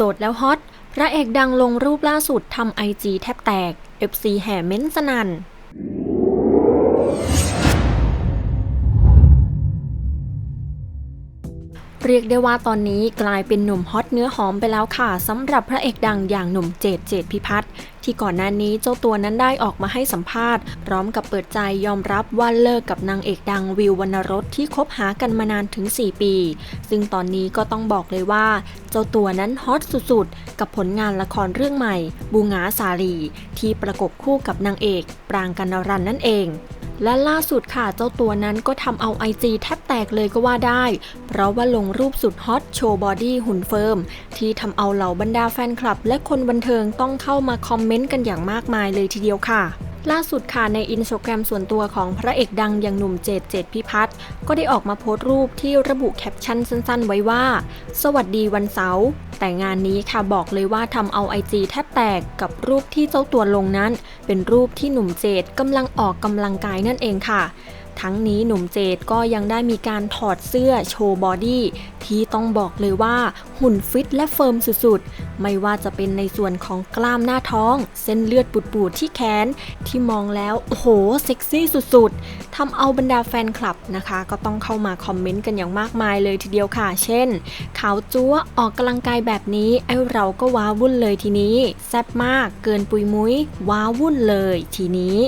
โสดแล้วฮอต พระเอกดังลงรูปล่าสุดทำไอจีแทบแตก FC แห่เม้นสนัน่น เรียกได้ว่าตอนนี้กลายเป็นหนุ่มฮอตเนื้อหอมไปแล้วค่ะสำหรับพระเอกดังอย่างหนุ่มเจดเจดพิพัฒน์ที่ก่อนหน้านี้เจ้าตัวนั้นได้ออกมาให้สัมภาษณ์ พร้อมกับเปิดใจยอมรับว่าเลิกกับนางเอกดังวิววรรณรสที่คบหากันมานานถึง 4 ปี ซึ่งตอนนี้ก็ต้องบอกเลยว่า เจ้าตัวนั้นฮอตสุดๆ กับผลงานละครเรื่องใหม่ บูงาสาลี ที่ประกบคู่กับนางเอก ปรางกันนรันนั่นเอง และล่าสุดค่ะเจ้าตัวนั้นก็ทำเอาไอจีแทบแตกเลยก็ว่าได้ เพราะว่าลงรูปสุดฮอตโชว์บอดี้หุ่นเฟิร์ม ที่ทำเอาเหล่าบรรดาแฟนคลับ และคนบันเทิงต้องเข้ามาคอมเมนต์กันอย่างมากมายเลยทีเดียวค่ะล่าสุดค่ะในอินสตาแกรมส่วนตัวของพระเอกดังอย่างหนุ่มเจดเจดพิพัฒน์ก็ได้ออกมาโพสต์รูปที่ระบุแคปชั่นสั้นๆ ไว้ว่า สวัสดีวันเสาร์ แต่งานนี้ค่ะบอกเลยว่าทำเอาไอจีแทบแตกกับรูปที่เจ้าตัวลงนั้น เป็นรูปที่หนุ่มเจดกำลังออกกำลังกายนั่นเองค่ะ ทั้งนี้หนุ่มเจดก็ยังได้มีการถอดเสื้อโชว์บอดี้ที่ต้องบอกเลยว่าหุ่นฟิตและเฟิร์มสุดๆ ไม่ว่าจะเป็นในส่วนของกล้ามหน้าท้อง เส้นเลือดปูดๆที่แขน ที่มองแล้วโอ้โหเซ็กซี่สุดๆทำเอาบรรดาแฟนคลับนะคะ ก็ต้องเข้ามาคอมเมนต์กันอย่างมากมายเลยทีเดียวค่ะ เช่นขาวจั๊วออกกำลังกายแบบนี้ไอเราก็ว้าวุ่นเลยทีนี้ แซ่บมากเกินปุยมุ้ยว้าวุ่นเลยทีนี้